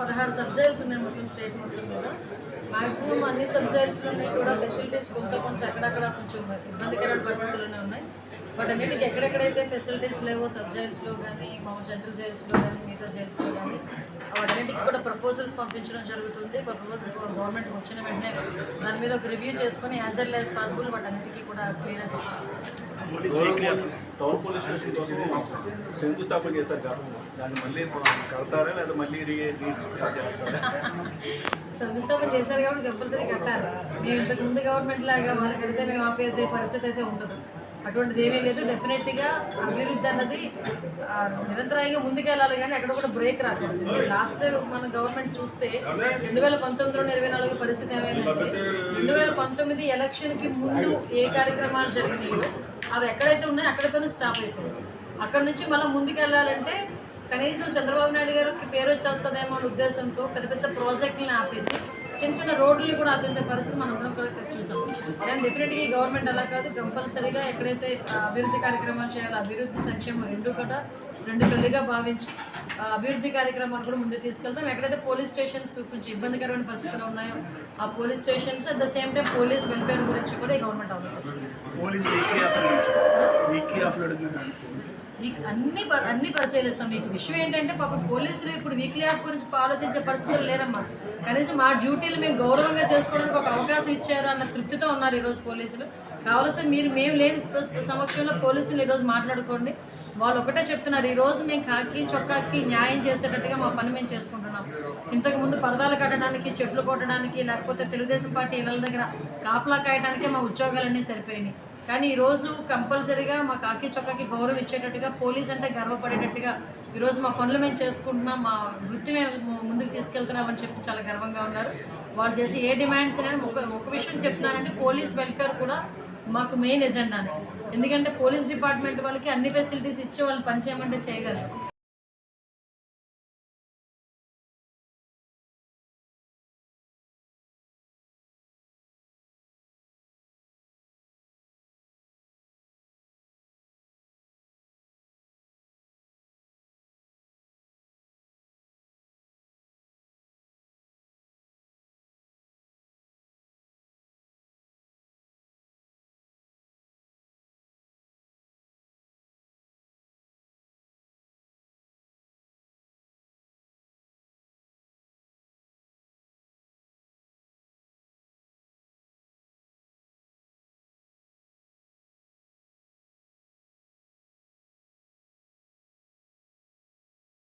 పదహారు సబ్జెక్ట్స్ ఉన్నాయి మొత్తం స్టేట్ మొత్తం మీద. మాక్సిమం అన్ని సబ్జెక్ట్స్లోనే కూడా ఫెసిలిటీస్ కొంత కొంత అక్కడక్కడ కొంచెం ఇబ్బందికరమైన పరిస్థితుల్లోనే ఉన్నాయి. బట్ అన్నిటికీ ఎక్కడెక్కడైతే ఫెసిలిటీస్ లేవో సబ్జెక్ట్స్లో కానీ మా సెంట్రల్ జైల్స్లో కానీ మిగతా జైల్స్లో కానీ వాటన్నిటికీ కూడా ప్రపోజల్స్ పంపించడం జరుగుతుంది. ప్రపోజల్ గవర్నమెంట్ వచ్చిన వెంటనే దాని మీద ఒక రివ్యూ చేసుకొని యాజ్ ఎల్ యాజ్ పాసిబుల్ వాటన్నిటికీ కూడా క్లియరెన్స్ ఇస్తాం. టౌన్ పోలీస్ స్టేషన్ కోసం శంకుస్థాపన చేశారు గతంలో దాన్ని మళ్ళీ కడతారా లేదా మళ్ళీ చేస్తారా? శంకుస్థాపన చేశారు కాబట్టి కంపల్సరీ కట్టాలి. మేము ఇంతకు ముందు గవర్నమెంట్ లాగా వాళ్ళు కడితే మేము ఆపేదే పరిస్థితి అయితే ఉండదు. అటువంటిది ఏమీ లేదు. డెఫినెట్గా అభివృద్ధి అన్నది నిరంతరాయంగా ముందుకెళ్ళాలి కానీ అక్కడ కూడా బ్రేక్ రాకూడదు. లాస్ట్ మన గవర్నమెంట్ చూస్తే రెండు వేల పంతొమ్మిదిలో ఇరవై నాలుగు పరిస్థితి ఏమైందంటే రెండు వేల పంతొమ్మిది ఎలక్షన్కి ముందు ఏ కార్యక్రమాలు జరిగినాయో అవి ఎక్కడైతే ఉన్నాయో అక్కడితోనే స్టాప్ అయిపోయింది. అక్కడ నుంచి మళ్ళీ ముందుకెళ్ళాలంటే కనీసం చంద్రబాబు నాయుడు గారికి పేరు వచ్చేస్తుందేమో అనే ఉద్దేశంతో పెద్ద పెద్ద ప్రాజెక్టులను ఆపేసి చిన్న చిన్న రోడ్లు కూడా ఆపేసే పరిస్థితి మనం అందరం కూడా చూసాం. అండ్ డెఫినెట్గా ఈ గవర్నమెంట్ అలా కాదు కంపల్సరీగా ఎక్కడైతే అభివృద్ధి కార్యక్రమాలు చేయాలో అభివృద్ధి సంక్షేమం రెండు కూడా రెండు కళ్ళుగా భావించి అభివృద్ధి కార్యక్రమాలు కూడా ముందుకు తీసుకెళ్తాం. ఎక్కడైతే పోలీస్ స్టేషన్స్ కొంచెం ఇబ్బందికరమైన పరిస్థితులు ఉన్నాయో ఆ police stations at the same time police welfare గురించి కూడా ఈ గవర్నమెంట్ ఆలోచిస్తుంది. పోలీస్ అడుగుతున్నాను మీకు అన్ని ప- అన్ని పరిశీలిస్తాం మీకు విషయం ఏంటంటే పాపం పోలీసులు ఇప్పుడు వీక్లీ ఆఫ్ గురించి ఆలోచించే పరిస్థితులు లేరమ్మా కనీసం మా డ్యూటీలు మేము గౌరవంగా చేసుకోవడానికి ఒక అవకాశం ఇచ్చారు అన్న తృప్తితో ఉన్నారు ఈరోజు పోలీసులు. కావలసిన మీరు మేము లేని సమక్షంలో పోలీసులు ఈరోజు మాట్లాడుకోండి. వాళ్ళు ఒకటే చెప్తున్నారు ఈరోజు మేము కాకి చొక్కాకి న్యాయం చేసేటట్టుగా మా పని మేము చేసుకుంటున్నాం. ఇంతకు ముందు పరదాలు కట్టడానికి చెట్లు కొట్టడానికి లేకపోతే తెలుగుదేశం పార్టీ ఇళ్ళ దగ్గర కాపలా కాయడానికే మా ఉద్యోగాలన్నీ సరిపోయినాయి. కానీ ఈరోజు కంపల్సరీగా మా కాకి చొక్కాకి గౌరవం ఇచ్చేటట్టుగా పోలీస్ అంటే గర్వపడేటట్టుగా ఈరోజు మా పనులు మేము చేసుకుంటున్నాం మా వృత్తి మేము ముందుకు తీసుకెళ్తున్నామని చెప్పి చాలా గర్వంగా ఉన్నారు. వాళ్ళు చేసి ఏ డిమాండ్స్ అనేది ఒక ఒక విషయం చెప్తున్నానంటే పోలీస్ వెల్ఫేర్ కూడా మాకు మెయిన్ ఎజెండానే. ఎందుకంటే పోలీస్ డిపార్ట్మెంట్ వాళ్ళకి అన్ని ఫెసిలిటీస్ ఇచ్చి వాళ్ళు పనిచేయమంటే చేయగలరు.